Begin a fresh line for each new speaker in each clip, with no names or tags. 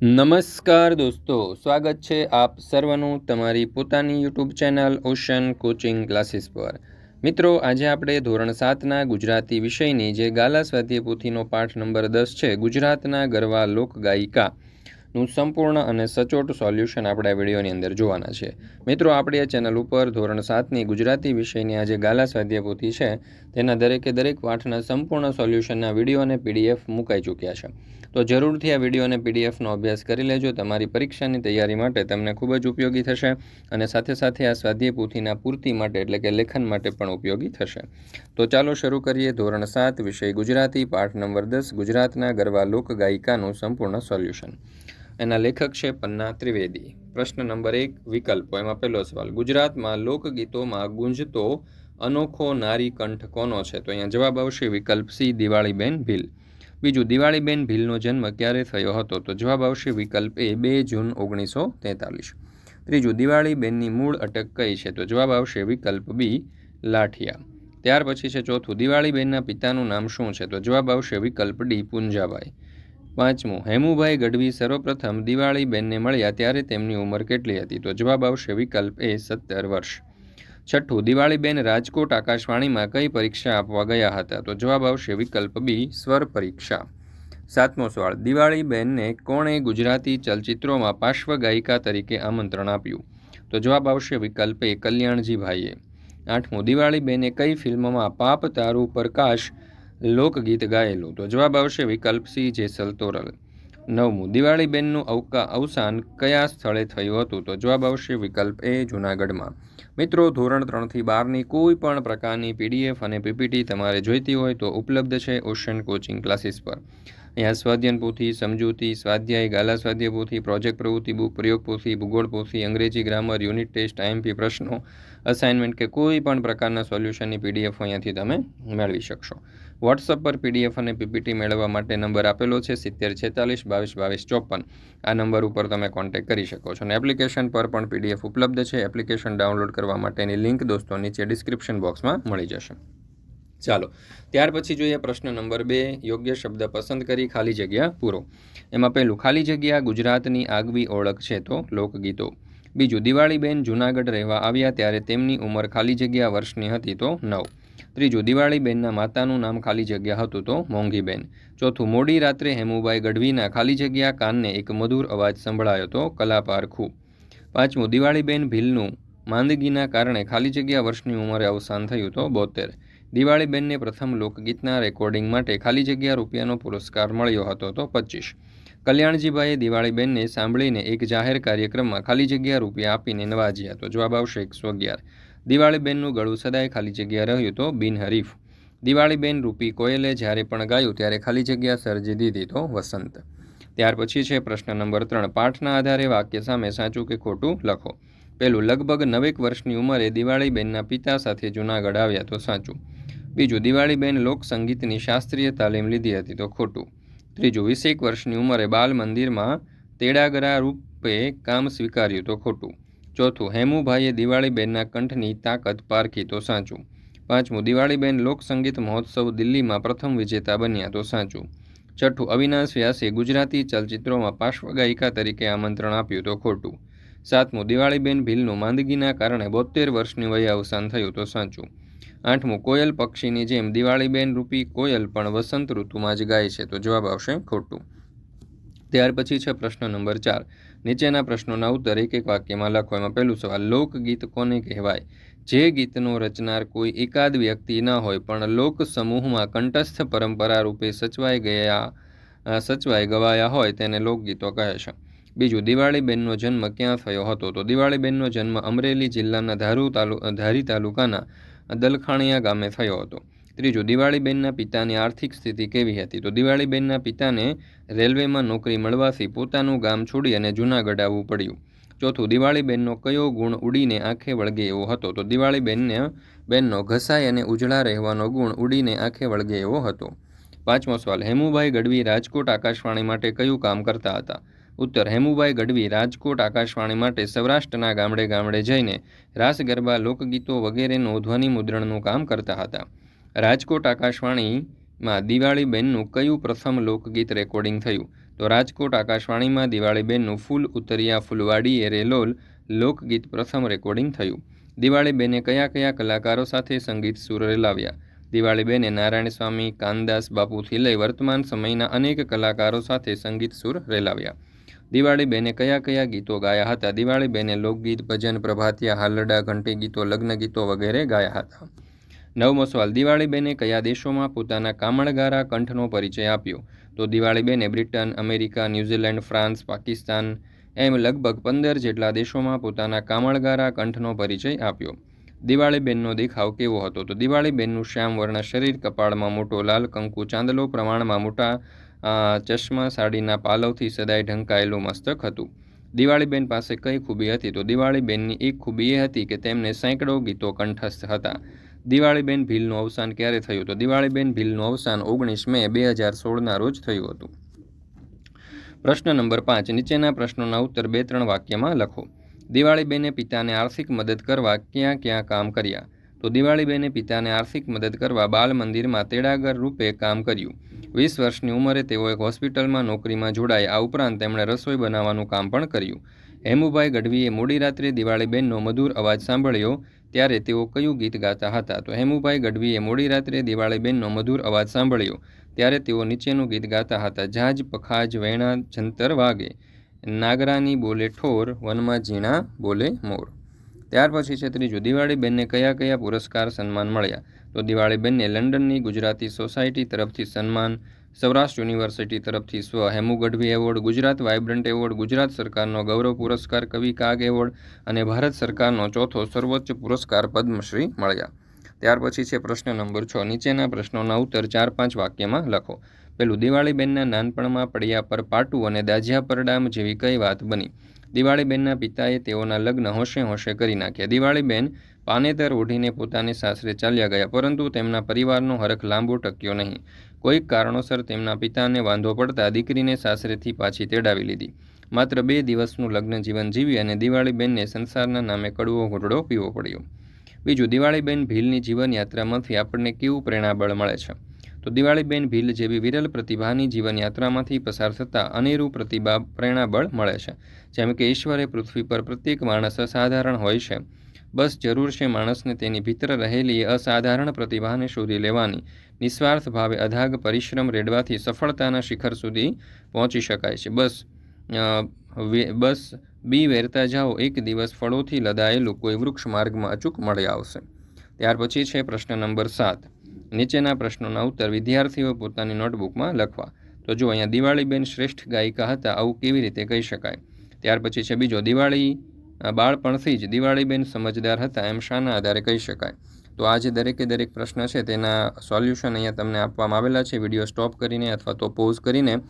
નમસ્કાર દોસ્તો, સ્વાગત છે આપ સર્વનું તમારી પોતાની YouTube channel ocean coaching classes પર. મિત્રો, આજે આપણે ધોરણ સાતના ગુજરાતી વિષયની જે ગાલા સ્વાધ્યાય પોથીનો પાઠ નંબર દસ છે, ગુજરાતના ગરવા લોકગાયિકા નું સંપૂર્ણ અને સચોટ સોલ્યુશન આપણે આ વિડીયોની અંદર જોવાના છે. મિત્રો, આપણી આ ચેનલ ઉપર ધોરણ સાતની ગુજરાતી વિષયની આ જે ગાલા સ્વાધ્યાય પોથી છે, તેના દરેકે દરેક પાઠના સંપૂર્ણ સોલ્યુશનના વીડિયો અને પીડીએફ મુકાઈ ચૂક્યા છે. તો જરૂરથી આ વીડિયો અને પીડીએફનો અભ્યાસ કરી લેજો. તમારી પરીક્ષાની તૈયારી માટે તમને ખૂબ જ ઉપયોગી થશે અને સાથે સાથે આ સ્વાધ્યાય પૂથીના પૂર્તિ માટે એટલે કે લેખન માટે પણ ઉપયોગી થશે. તો ચાલો શરૂ કરીએ ધોરણ સાત વિષય ગુજરાતી, પાઠ નંબર દસ, ગુજરાતના ગરવા લોકગાયિકાનું સંપૂર્ણ સોલ્યુશન. એના લેખક છે પન્ના ત્રિવેદી. પ્રશ્ન નંબર એક, વિકલ્પો. એમાં પહેલો સવાલ, ગુજરાતમાં લોકગીતોમાં ગુંજતો અનોખો નારી કંઠ કોનો છે? તો અહીંયા જવાબ આવશે વિકલ્પ સી, દિવાળીબેન ભીલ. બીજું, દિવાળીબેન ભીલનો જન્મ ક્યારે થયો હતો? તો જવાબ આવશે વિકલ્પ એ, બે જૂન ઓગણીસો તેતાલીસ. ત્રીજું, દિવાળીબેનની મૂળ અટક કઈ છે? તો જવાબ આવશે વિકલ્પ બી, લાઠિયા. ત્યાર પછી છે ચોથું, દિવાળીબેનના પિતાનું નામ શું છે? તો જવાબ આવશે વિકલ્પ ડી પુંજાભાઈ પાંચમું, હેમુભાઈ ગઢવી સર્વપ્રથમ દિવાળીબેનને મળ્યા ત્યારે તેમની ઉંમર કેટલી હતી? તો જવાબ આવશે વિકલ્પ એ, સત્તર વર્ષ. છઠ્ઠું, દિવાળીબેન રાજકોટ આકાશવાણીમાં કઈ પરીક્ષા આપવા ગયા હતા? તો જવાબ આવશે વિકલ્પ બી, સ્વર પરીક્ષા. સાતમો સવાલ, દિવાળીબેનને કોણે ગુજરાતી ચલચિત્રોમાં પાર્શ્વ ગાયિકા તરીકે આમંત્રણ આપ્યું? તો જવાબ આવશે વિકલ્પ એ, કલ્યાણજીભાઈએ. આઠમું, દિવાળીબેને કઈ ફિલ્મમાં પાપ તારું પ્રકાશ લોકગીત ગાયેલું? તો જવાબ આવશે વિકલ્પ સી, જેસલ તોરલ. નવમું, દિવાળીબેનનું અવકા અવસાન કયા સ્થળે થયું હતું? તો જવાબ આવશે વિકલ્પ એ, જૂનાગઢમાં. મિત્રો, ધોરણ ત્રણથી બારની કોઈ પણ પ્રકારની પીડીએફ અને પીપીટી તમારે જોઈતી હોય તો ઉપલબ્ધ છે ઓશન કોચિંગ ક્લાસીસ પર. અહીંયા સ્વાધ્યન પોથી સમજૂતી, સ્વાધ્યાય ગાલા સ્વાધ્યાય પોથી પ્રોજેક્ટ પ્રવૃત્તિ, બુક પ્રયોગ પોથી ભૂગોળ પોથી અંગ્રેજી ગ્રામર, યુનિટ ટેસ્ટ આઈએમપી પ્રશ્નો, અસાઇનમેન્ટ કે કોઈ પણ પ્રકારના સોલ્યુશનની પીડીએફ અહીંયાથી તમે મેળવી શકશો. વોટ્સઅપ પર પીડીએફ અને પીપીટી મેળવવા માટે નંબર આપેલો છે સિત્તેર છેતાલીસ બાવીસ બાવીસ ચોપન. આ નંબર ઉપર તમે કોન્ટેક્ટ કરી શકો છો અને એપ્લિકેશન પર પણ પીડીએફ ઉપલબ્ધ છે. એપ્લિકેશન ડાઉનલોડ કરવા માટેની લિંક દોસ્તો નીચે ડિસ્ક્રિપ્શન બોક્સમાં મળી જશે. ચાલો, ત્યાર પછી જોઈએ પ્રશ્ન નંબર બે, યોગ્ય શબ્દ પસંદ કરી, ખાલી જગ્યા પૂરો. એમાં પહેલું, ખાલી જગ્યા ગુજરાતની આગવી ઓળખ છે તો લોકગીતો. બીજું, દિવાળીબેન જૂનાગઢ રહેવા આવ્યા ત્યારે તેમની ઉંમર ખાલી જગ્યા વર્ષની હતી તો નવ. ત્રીજું, દિવાળીબેનના માતાનું નામ ખાલી જગ્યા હતું તો મોંઘીબેન. ચોથું મોડી રાત્રે હેમુભાઈ ગઢવીના ખાલી જગ્યા કાનને એક મધુર અવાજ સંભળાયો તો કલાપારખું. પાંચમું, દિવાળીબેન ભીલનું માંદગીના કારણે ખાલી જગ્યા વર્ષની ઉંમરે અવસાન થયું તો બોતેર. દિવાળીબેનને પ્રથમ લોકગીતના રેકોર્ડિંગ માટે ખાલી જગ્યા રૂપિયાનો પુરસ્કાર મળ્યો હતો તો પચીસ. કલ્યાણજીભાઈએ દિવાળીબેનને સાંભળીને એક જાહેર કાર્યક્રમમાં ખાલી જગ્યા રૂપિયા આપીને નવાજ્યા તો જવાબ આવશે એકસો અગિયાર. દિવાળીબેનનું ગળું સદાય ખાલી જગ્યા રહ્યું તો બિનહરીફ. દિવાળીબેન રૂપી કોયલે જ્યારે પણ ગાયું ત્યારે ખાલી જગ્યા સર્જી દીધી તો વસંત. ત્યાર પછી છે પ્રશ્ન નંબર ત્રણ. પાઠના આધારે વાક્ય સામે સાચું કે ખોટું લખો. પહેલું લગભગ નવેક વર્ષની ઉંમરે દિવાળીબેનના પિતા સાથે જૂનાગઢ આવ્યા તો સાચું. બીજું, દિવાળીબેન લોકસંગીતની શાસ્ત્રીય તાલીમ લીધી હતી તો ખોટું. ત્રીજું, વીસેક વર્ષની ઉંમરે બાલ મંદિરમાં તેડાગરા રૂપે કામ સ્વીકાર્યું તો ખોટું. ચોથું, હેમુભાઈએ દિવાળીબેનના કંઠની તાકાત પારખી તો સાચું. પાંચમું, દિવાળીબેન લોકસંગીત મહોત્સવ દિલ્હીમાં પ્રથમ વિજેતા બન્યા તો સાચું. છઠ્ઠું, અવિનાશ વ્યાસે ગુજરાતી ચલચિત્રોમાં પાર્શ્વગાયિકા તરીકે આમંત્રણ આપ્યું તો ખોટું. સાતમું, દિવાળીબેન ભીલનું માંદગીના કારણે બોતેર વર્ષની વયે અવસાન થયું તો સાચું. આઠમું, કોયલ પક્ષીની જેમ દિવાળીબેન રૂપી કોયલ પણ વસંત ઋતુમાં જ ગાય છે તો જવાબ આવશે ખોટું. ત્યાર પછી છે પ્રશ્ન નંબર ચાર. નીચેના પ્રશ્નોના ઉત્તર એક એક વાક્યમાં લખો. એમાં પહેલું સવાલ, લોકગીત કોને કહેવાય? જે ગીતનો રચનાર કોઈ એકાદ વ્યક્તિ ન હોય, પણ લોક સમૂહમાં કંઠસ્થ પરંપરા રૂપે સચવાઈ ગયા સચવાઈ ગવાયા હોય તેને લોકગીતો કહે છે. બીજું, દિવાળીબેનનો જન્મ ક્યાં થયો હતો? તો દિવાળીબેનનો જન્મ અમરેલી જિલ્લાના ધારુ તાલુ, ધારી તાલુકાના દલખાણીયા ગામે થયો હતો. ત્રીજું, દિવાળીબેનના પિતાની આર્થિક સ્થિતિ કેવી હતી? તો દિવાળીબેનના પિતાને રેલવેમાં નોકરી મળવાથી પોતાનું ગામ છોડી અને જૂનાગઢ આવવું પડ્યું. ચોથું, દિવાળીબેનનો કયો ગુણ ઉડીને આંખે વળગે એવો હતો? તો દિવાળીબેનને બેનનો ઘસાય અને ઉજળા રહેવાનો ગુણ ઉડીને આંખે વળગે એવો હતો. પાંચમો સવાલ, હેમુભાઈ ગઢવી રાજકોટ આકાશવાણી માટે કયું કામ કરતા હતા? ઉત્તર, હેમુભાઈ ગઢવી રાજકોટ આકાશવાણી માટે સૌરાષ્ટ્રના ગામડે ગામડે જઈને રાસ ગરબા લોકગીતો વગેરે નોંધવાની મુદ્રણનું કામ કરતા હતા. રાજકોટ આકાશવાણીમાં દિવાળીબેનનું કયું પ્રથમ લોકગીત રેકોર્ડિંગ થયું? તો રાજકોટ આકાશવાણીમાં દિવાળીબેનનું ફૂલ ઉતરિયા ફૂલવાડીએ રેલોલ લોકગીત પ્રથમ રેકોર્ડિંગ થયું. દિવાળીબેને કયા કયા કલાકારો સાથે સંગીત સુર રેલાવ્યા? દિવાળીબેને નારાયણ સ્વામી કાનદાસ, બાપુથી લઈ વર્તમાન સમયના અનેક કલાકારો સાથે સંગીત સુર રેલાવ્યા. દિવાળીબેને કયા કયા ગીતો ગાયા હતા? દિવાળીબેને લોકગીત ભજન પ્રભાતિયા, હાલરડા, ઘંટી ગીતો, લગ્ન ગીતો વગેરે ગાયા હતા. નવમો સવાલ, દિવાળીબેને કયા દેશોમાં પોતાના કામણગારા કંઠનો પરિચય આપ્યો? તો દિવાળીબેને Britain, America, New Zealand, France, Pakistan એમ લગભગ પંદર જેટલા દેશોમાં પોતાના કામણગારા કંઠનો પરિચય આપ્યો. દિવાળીબેનનો દેખાવ કેવો હતો? તો દિવાળીબેનનું શ્યામ વર્ણ શરીર કપાળમાં મોટો, લાલ, કંકુ ચાંદલો, પ્રમાણમાં મોટા ચશ્મા, સાડીના પાલવથી સદાય ઢંકાયેલું મસ્તક હતું. દિવાળીબેન પાસે કઈ ખૂબી હતી તો દિવાળીબેનની એક ખૂબી એ હતી કે તેમને સેંકડો ગીતો કંઠસ્થ હતા. દિવાળીબેન ભીલનું અવસાન ક્યારે થયું? તો દિવાળીબેન ભીલનું અવસાન ઓગણીસ મે બે હજાર સોળના રોજ થયું હતું. પ્રશ્ન નંબર પાંચ, નીચેના પ્રશ્નોના ઉત્તર બે ત્રણ વાક્યમાં લખો. દિવાળીબેને પિતાને આર્થિક મદદ કરવા ક્યાં ક્યાં કામ કર્યા? તો દિવાળીબેને પિતાને આર્થિક મદદ કરવા બાલ મંદિરમાં તેડાગર રૂપે કામ કર્યું. વીસ વર્ષની ઉંમરે તેઓ એક હોસ્પિટલમાં નોકરીમાં જોડાયા આ ઉપરાંત તેમણે રસોઈ બનાવવાનું કામ પણ કર્યું. હેમુભાઈ ગઢવીએ મોડી રાત્રે દિવાળીબેનનો મધુર અવાજ સાંભળ્યો, ત્યારે તેઓ કયું ગીત ગાતા હતા? તો હેમુભાઈ ગઢવીએ મોડી રાત્રે દિવાળીબેનનો મધુર અવાજ સાંભળ્યો, ત્યારે તેઓ નીચેનું ગીત ગાતા હતા જાજ પખાજ વેણા, જંતર વાગે, નાગરાની બોલે ઠોર, વનમાં ઝીણા બોલે મોર. ત્યાર પછી છે ત્રીજું દિવાળીબેનને કયા કયા પુરસ્કાર સન્માન મળ્યા? તો દિવાળીબેનને લંડનની ગુજરાતી સોસાયટી તરફથી સન્માન, સૌરાષ્ટ્ર યુનિવર્સિટી તરફથી સ્વ Hemu Gadhvi award, Gujarat vibrant award, Gujarat સરકારનો ગૌરવ પુરસ્કાર, કવિ કાગ એવોર્ડ અને ભારત સરકારનો ચોથો સર્વોચ્ચ પુરસ્કાર પદ્મશ્રી મળ્યા. ત્યાર પછી છે પ્રશ્ન નંબર છ. નીચેના પ્રશ્નોના ઉત્તર ચાર પાંચ વાક્યમાં લખો. પેલું દિવાળીબેનના નાનપણમાં પડ્યા પર પાટું અને દાજિયા પરડામ જેવી કઈ વાત બની? દિવાળીબેનના પિતાએ તેઓના લગ્ન હોશે હોશે કરી નાખ્યા. દિવાળીબેન પાનેતર ઓઢીને પોતાને સાસરે ચાલ્યા ગયા, પરંતુ તેમના પરિવારનો હરખ લાંબો ટક્યો નહીં. કોઈક કારણોસર તેમના પિતાને વાંધો પડતા દીકરીને સાસરેથી પાછી તેડાવી લીધી. માત્ર બે દિવસનું લગ્ન જીવન જીવી અને દિવાળીબેનને સંસારના નામે કડવો ઘૂંટડો પીવો પડ્યો. બીજું, દિવાળીબેન ભીલની જીવનયાત્રામાંથી આપણને કેવું પ્રેરણાબળ મળે છે? તો દિવાળીબેન ભીલ જેવી વિરલ પ્રતિભાની જીવનયાત્રામાંથી પસાર થતાં અનેરું પ્રતિભા, પ્રેરણાબળ મળે છે, જેમ કે ઈશ્વરે પૃથ્વી પર પ્રત્યેક માણસ અસાધારણ હોય છે. બસ જરૂર છે માણસને તેની ભીતર રહેલી અસાધારણ પ્રતિભાને શોધી લેવાની. નિસ્વાર્થ ભાવે અધાગ પરિશ્રમ રેડવાથી સફળતાના શિખર સુધી પહોંચી શકાય છે. બસ બસ, બી વેરતા જાઓ, એક દિવસ ફળોથી લદાયેલું કોઈ વૃક્ષ માર્ગમાં અચૂક મળી આવશે. ત્યાર પછી છે પ્રશ્ન નંબર સાત. નીચેના પ્રશ્નોના ઉત્તર વિદ્યાર્થીઓ પોતાની નોટબુકમાં લખવા. તો જો અહીંયા દિવાળીબેન શ્રેષ્ઠ ગાયિકા હતા, આવું કેવી રીતે કહી શકાય? ત્યાર પછી છે બીજો, દિવાળી બાળપણથી જ દિવાળીબેન સમજદાર હતા એમ શાના આધારે કહી શકાય. તો આ જે દરેકે દરેક પ્રશ્ન છે, તેના સોલ્યુશન અહીંયા તમને આપવામાં આવેલા છે. વીડિયો સ્ટોપ કરીને અથવા તો પોઝ કરીને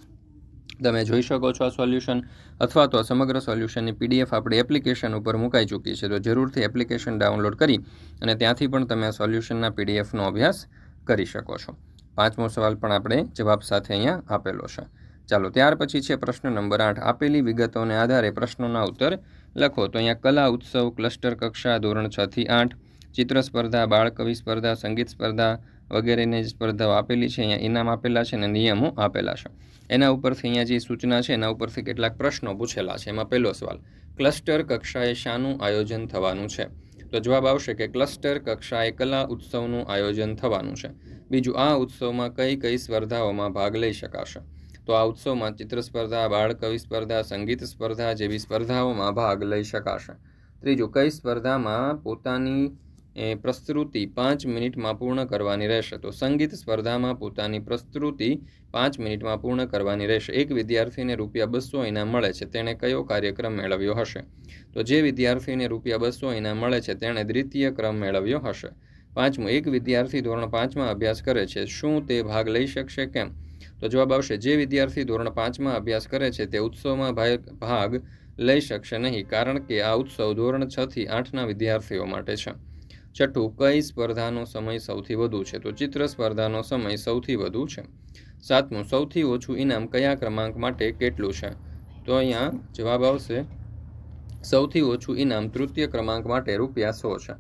તમે જોઈ શકો છો આ સોલ્યુશન, અથવા તો સમગ્ર સોલ્યુશનની પીડીએફ આપણી એપ્લિકેશન ઉપર મુકાઈ ચૂકી છે. તો જરૂરથી એપ્લિકેશન ડાઉનલોડ કરી અને ત્યાંથી પણ તમે આ સોલ્યુશનના પીડીએફનો અભ્યાસ કરી શકો છો. પાંચમો સવાલ પણ આપણે જવાબ સાથે અહીંયા આપેલો છે. ચાલો, ત્યાર પછી છે પ્રશ્ન નંબર આઠ. આપેલી વિગતોને આધારે પ્રશ્નોના ઉત્તર લખો. તો અહીંયા કલા, ઉત્સવ, ક્લસ્ટર કક્ષા, ધોરણ છ થી આઠ. ચિત્ર સ્પર્ધા બાળકવિ સ્પર્ધા, સંગીત સ્પર્ધા વગેરેની સ્પર્ધાઓ આપેલી છે. અહીંયા ઇનામ આપેલા છે અને નિયમો આપેલા છે. એના ઉપરથી અહીંયા જે સૂચના છે, એના ઉપરથી કેટલાક પ્રશ્નો પૂછેલા છે. એમાં પહેલો સવાલ, ક્લસ્ટર કક્ષાએ શાનું આયોજન થવાનું છે? તો જવાબ આવશે કે ક્લસ્ટર કક્ષાએ કલા ઉત્સવનું આયોજન થવાનું છે. બીજું, આ ઉત્સવમાં કઈ કઈ સ્પર્ધાઓમાં ભાગ લઈ શકાશે? તો આ ઉત્સવમાં ચિત્ર સ્પર્ધા બાળ કવિ સ્પર્ધા, સંગીત સ્પર્ધા જેવી સ્પર્ધાઓમાં ભાગ લઈ શકાશે. ત્રીજું, કઈ સ્પર્ધામાં પોતાની પ્રસ્તુતિ પાંચ મિનિટમાં પૂર્ણ કરવાની રહેશે. તો સંગીત સ્પર્ધામાં પોતાની પ્રસ્તુતિ પાંચ મિનિટમાં પૂર્ણ કરવાની રહેશે. એક વિદ્યાર્થીને રૂપિયા બસો ઇનામ મળે છે. તેણે કયો કાર્યક્રમ મેળવ્યો હશે? તો જે વિદ્યાર્થીને રૂપિયા બસો ઇનામ મળે છે, તેણે દ્વિતીય ક્રમ મેળવ્યો હશે. પાંચમું, એક વિદ્યાર્થી ધોરણ પાંચમાં અભ્યાસ કરે છે, શું તે ભાગ લઈ શકશે, કેમ? તો જવાબ આવશે, જે વિદ્યાર્થી ધોરણ પાંચમાં અભ્યાસ કરે છે, તે ઉત્સવમાં ભાગ લઈ શકશે નહીં, કારણ કે આ ઉત્સવ ધોરણ છથી આઠના વિદ્યાર્થીઓ માટે છે. છઠ્ઠું કઈ સ્પર્ધાનો સમય સૌથી વધુ છે? તો ચિત્ર સ્પર્ધાનો સમય સૌથી વધુ છે. સાતમું, સૌથી ઓછું ઇનામ કયા ક્રમાંક માટે કેટલું છે? તો અહીંયા જવાબ આવશે, સૌથી ઓછું ઇનામ તૃતીય ક્રમાંક માટે રૂપિયા સો છે.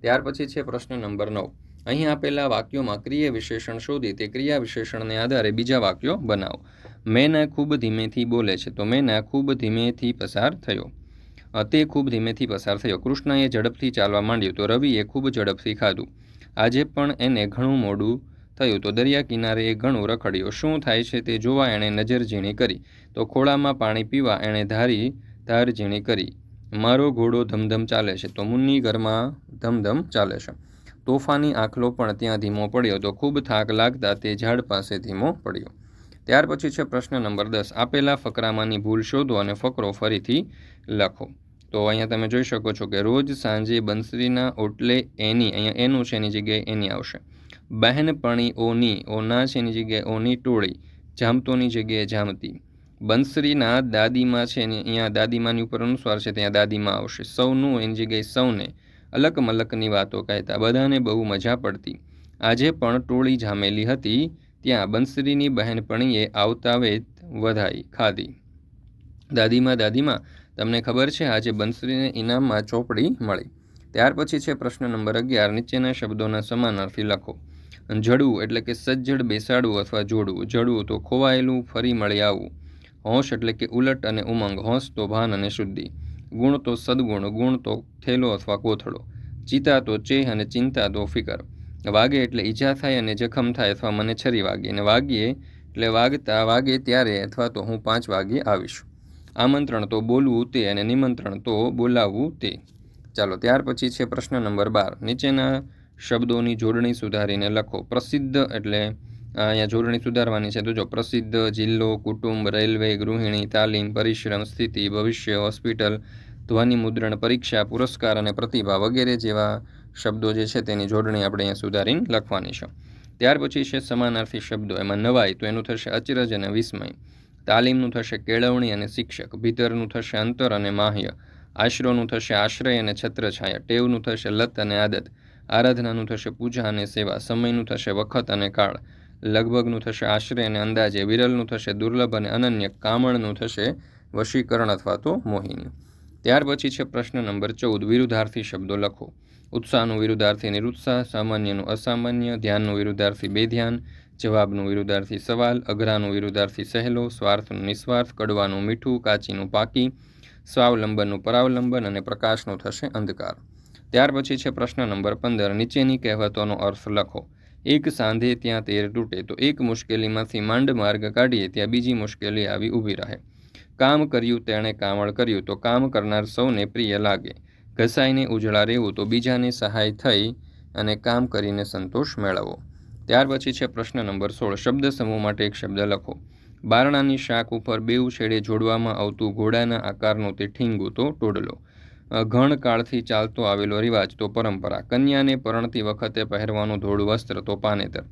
ત્યાર પછી છે પ્રશ્ન નંબર નવ. અહીં આપેલા વાક્યોમાં ક્રિય વિશેષણ શોધી તે ક્રિયા વિશેષણને આધારે બીજા વાક્યો બનાવો. મેના ખૂબ ધીમેથી બોલે છે, તો મેના ખૂબ ધીમેથી પસાર થયો. તે ખૂબ ધીમેથી પસાર થયો. કૃષ્ણએ ઝડપથી ચાલવા માંડ્યું તો રવિએ ખૂબ ઝડપથી ખાધું. આજે પણ એને ઘણું મોડું થયું તો દરિયા કિનારે એ ઘણું રખડ્યો. શું થાય છે તે જોવા એણે નજર ઝીણી કરી. તો ખોળામાં પાણી પીવા એણે ધારી ધાર ઝીણી કરી. મારો ઘોડો ધમધમ ચાલે છે. તો મુન્ની ઘરમાં ધમધમ ચાલે છે. તોફાની આખલો પણ ત્યાં ધીમો પડ્યો તો ખૂબ થાક લાગતા તે ઝાડ પાસે ધીમો પડ્યો. ત્યાર પછી છે પ્રશ્ન નંબર દસ. આપેલા ફકરામાંની ભૂલ શોધો અને ફકરો ફરીથી લખો. તો અહીંયા તમે જોઈ શકો છો કે રોજ સાંજે બંસરીના ઓટલે એની, અહીંયા એનું છે, એની જગ્યાએ એની આવશે. બહેનપણી ઓની ઓના છે, એની જગ્યાએ ઓની ટોળી, જામતોની જગ્યાએ જામતી. બંસરીના દાદીમાં છે, એની, અહીંયા દાદીમાની ઉપર અનુસ્વાર છે, ત્યાં દાદીમાં આવશે. સૌનું એની જગ્યાએ સૌને અલક મલકની વાતો કહેતા, બધાને બહુ મજા પડતી. આજે પણ ટોળી જામેલી હતી, ત્યાં બંસરીની બહેનપણીએ આવતા વેત વધાઈ ખાધી. દાદીમાં દાદીમાં તમને ખબર છે, આજે બંસરીને ઇનામમાં ચોપડી મળી. ત્યાર પછી છે પ્રશ્ન નંબર અગિયાર, નીચેના શબ્દોના સમાનાર્થી લખો. જડવું એટલે કે સજ્જડ, બેસાડવું અથવા જોડવું. જડવું તો ખોવાયેલું, ફરી મળી આવવું. હોશ એટલે કે ઉલટ અને ઉમંગ. હોશ તો ભાન અને શુદ્ધિ. ગુણ તો સદગુણ. ગુણ તો થેલો અથવા કોથળો. ચિતા તો ચેહ અને ચિંતા તો ફિકર. વાગે એટલે ઈજા થાય અને જખમ થાય અથવા મને છરી વાગે. અને વાગીએ એટલે વાગતા વાગે ત્યારે અથવા તો હું પાંચ વાગે આવીશ. આમંત્રણ તો બોલવું તે અને નિમંત્રણ તો બોલાવવું તે. ચાલો, ત્યાર પછી છે પ્રશ્ન નંબર બાર. નીચેના શબ્દોની જોડણી સુધારીને લખો. પ્રસિદ્ધ એટલે અહીંયા જોડણી સુધારવાની છે. તો જો પ્રસિદ્ધ જિલ્લો, કુટુંબ, રેલવે, ગૃહિણી, તાલીમ, પરિશ્રમ, સ્થિતિ, ભવિષ્ય, હોસ્પિટલ, ધ્વનિ મુદ્રણ, પરીક્ષા, પુરસ્કાર અને પ્રતિભા વગેરે જેવા શબ્દો જે છે તેની જોડણી આપણે અહીંયા સુધારીને લખવાની છે. ત્યાર પછી છે સમાનાર્થી શબ્દો. એમાં નવાઈ તો એનું થશે અચરજ અને વિસ્મય. તાલીમનું થશે કેળવણી અને શિક્ષક, ભીતરનું થશે અંતર અને માહ્ય, આશરોનું થશે આશ્રય અને છત્રછાયા, ટેવનું થશે લત અને આદત, આરાધનાનું થશે પૂજા અને સેવા, સમયનું થશે વખત અને કાળ, લગભગનું થશે આશ્રય અને અંદાજે, વિરલનું થશે દુર્લભ અને અનન્ય કામણનું થશે વશીકરણ અથવા તો મોહિની. ત્યાર પછી છે પ્રશ્ન નંબર ચૌદ, વિરુદ્ધાર્થી શબ્દો લખો. ઉત્સાહનું વિરુદ્ધાર્થી નિરુત્સાહ સામાન્યનું અસામાન્ય, ધ્યાનનું વિરુદ્ધાર્થી બેધ્યાન જવાબનું વિરુદ્ધાર્થી સવાલ, અઘરાનું વિરુદ્ધાર્થી સહેલો, સ્વાર્થનું નિસ્વાર્થ, કડવાનું મીઠું, કાચીનું પાકી, સ્વાવલંબનનું પરાવલંબન અને પ્રકાશનું થશે અંધકાર. ત્યાર પછી છે પ્રશ્ન નંબર પંદર, નીચેની કહેવતોનો અર્થ લખો. એક સાંધે ત્યાં તેર તૂટે તો એક મુશ્કેલીમાંથી માંડ માર્ગ કાઢીએ ત્યાં બીજી મુશ્કેલી આવી ઊભી રહે. કામ કર્યું તેણે કામળ કર્યું તો કામ કરનાર સૌને પ્રિય લાગે. ઘસાઈને ઉજળા રહેવું તો બીજાને સહાય થઈ અને કામ કરીને સંતોષ મેળવવો ત્યાર પછી છે પ્રશ્ન નંબર સોળ. શબ્દ સમૂહ માટે એક શબ્દ લખો. બારણાની શાક ઉપર બેઉ છેડે જોડવામાં આવતું ઘોડાના આકારનો તે ઠીંગું તો ટોડલો. ઘણકાળથી ચાલતો આવેલો રિવાજ તો પરંપરા. કન્યાને પરણતી વખતે પહેરવાનું ધોળું, વસ્ત્ર તો પાનેતર.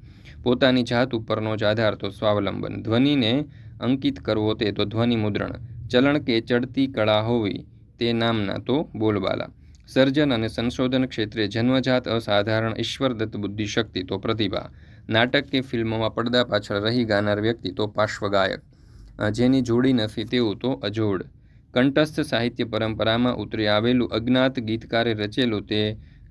પોતાની જાત ઉપરનો જ આધાર તો સ્વાવલંબન. ધ્વનિને અંકિત કરવો તે તો ધ્વનિ મુદ્રણ ચલણ કે ચડતી કળા હોવી તે નામના તો બોલબાલા. સર્જન અને સંશોધન ક્ષેત્રે જન્મજાત અસાધારણ ઈશ્વરદત્ત બુદ્ધિશક્તિ તો પ્રતિભા. નાટક કે ફિલ્મોમાં પડદા પાછળ રહી ગાનાર વ્યક્તિ તો પાર્શ્વગાયક. જેની જોડી નથી તેવું તો અજોડ. કંઠસ્થ સાહિત્ય પરંપરામાં ઉતરી આવેલું અજ્ઞાત ગીતકારે રચેલું તે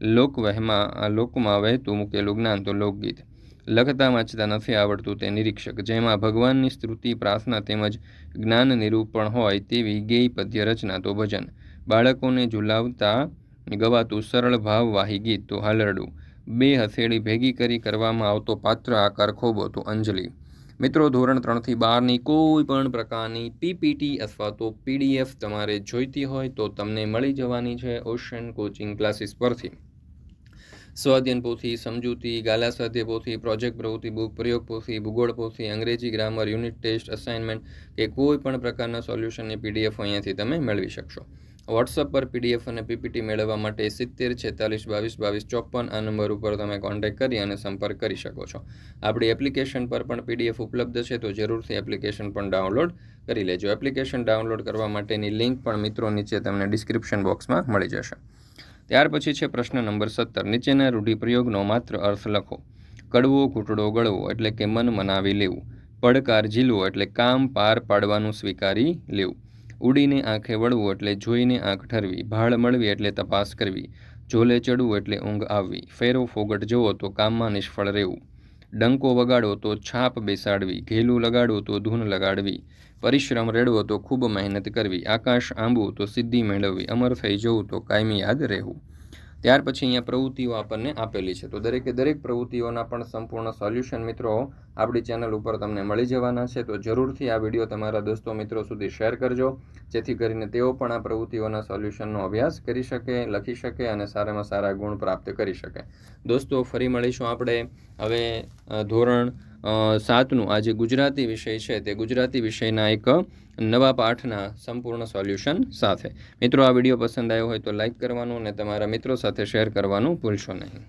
લોકવહેમાં લોકમાં વહેતું મૂકેલું જ્ઞાન તો લોકગીત. લખતા વાંચતા નથી આવડતું તે નિરીક્ષક. જેમાં ભગવાનની સ્તુતિ, પ્રાર્થના તેમજ જ્ઞાન નિરૂપણ હોય તેવી ગેય પદ્ય રચના તો ભજન. બાળકોને ઝુલાવતા ગવાતું સરળ ભાવવાહી ગીત તો હાલરડું. બે હથેળી ભેગી કરી કરવામાં આવતો પાત્ર આકાર ખોબો તો અંજલિ. મિત્રો, ધોરણ ત્રણથી બારની કોઈ પણ પ્રકારની પીપીટી અથવા તો પીડીએફ તમારે જોઈતી હોય તો તમને મળી જવાની છે ઓશન કોચિંગ ક્લાસીસ પરથી. સ્વાધ્યન પોથી સમજૂતી, ગાલા સ્વાધ્ય પોથી પ્રોજેક્ટ પ્રવૃત્તિ બુક, પ્રયોગ પોથી ભૂગોળ પોથી અંગ્રેજી ગ્રામર, યુનિટ ટેસ્ટ, અસાઇનમેન્ટ કે કોઈ પણ પ્રકારના સોલ્યુશનની પીડીએફ અહીંયાથી તમે મેળવી શકશો. વોટ્સઅપ પર પીડીએફ અને પીપીટી મેળવવા માટે સિત્તેર, છેતાલીસ, બાવીસ બાવીસ, ચોપન આ નંબર ઉપર તમે કોન્ટેક્ટ કરી અને સંપર્ક કરી શકો છો. આપણી એપ્લિકેશન પર પણ પીડીએફ ઉપલબ્ધ છે, તો જરૂરથી એપ્લિકેશન પણ ડાઉનલોડ કરી લેજો. એપ્લિકેશન ડાઉનલોડ કરવા માટેની લિંક પણ મિત્રો નીચે તમને ડિસ્ક્રિપ્શન બોક્સમાં મળી જશે. ત્યાર પછી છે પ્રશ્ન નંબર સત્તર. નીચેના રૂઢિપ્રયોગનો માત્ર અર્થ લખો. કડવો, ઘૂંટડો ગળવો એટલે કે મન મનાવી લેવું. પડકાર ઝીલવો એટલે કામ પાર પાડવાનું સ્વીકારી લેવું. ઉડીને આંખે વળવું એટલે જોઈને આંખ ઠરવી, ભાળ મળવી એટલે તપાસ કરવી, ઝોલે ચડવું એટલે ઊંઘ આવવી, ફેરો ફોગટ જવો તો કામમાં નિષ્ફળ રહેવું, ડંકો વગાડો તો છાપ બેસાડવી, ઘેલું લગાડો તો ધૂન લગાડવી, પરિશ્રમ રેડવો તો ખૂબ મહેનત કરવી, આકાશ આંબવું તો સિદ્ધિ મેળવવી, અમર થઈ જવું તો કાયમી યાદ રહેવું. ત્યાર પછી અહીંયા પ્રવૃત્તિઓ આપણને આપેલી છે. તો દરેકે દરેક પ્રવૃત્તિઓના પણ સંપૂર્ણ સોલ્યુશન મિત્રો આપણી ચેનલ ઉપર તમને મળી જવાના છે. તો જરૂરથી આ વીડિયો તમારા દોસ્તો મિત્રો સુધી શેર કરજો. જેથી કરીને તેઓ પણ આ પ્રવૃત્તિઓના સોલ્યુશનનો અભ્યાસ કરી શકે, લખી શકે અને સારામાં સારા ગુણ પ્રાપ્ત કરી શકે. દોસ્તો, ફરી મળીશું આપણે. હવે ધોરણ સાતનું આ જે ગુજરાતી વિષય છે તે ગુજરાતી વિષયના એક નવા પાઠના સંપૂર્ણ સોલ્યુશન સાથે. મિત્રો, આ વીડિયો પસંદ આવ્યો હોય તો લાઇક કરવાનું અને તમારા મિત્રો સાથે શેર કરવાનું ભૂલશો નહીં.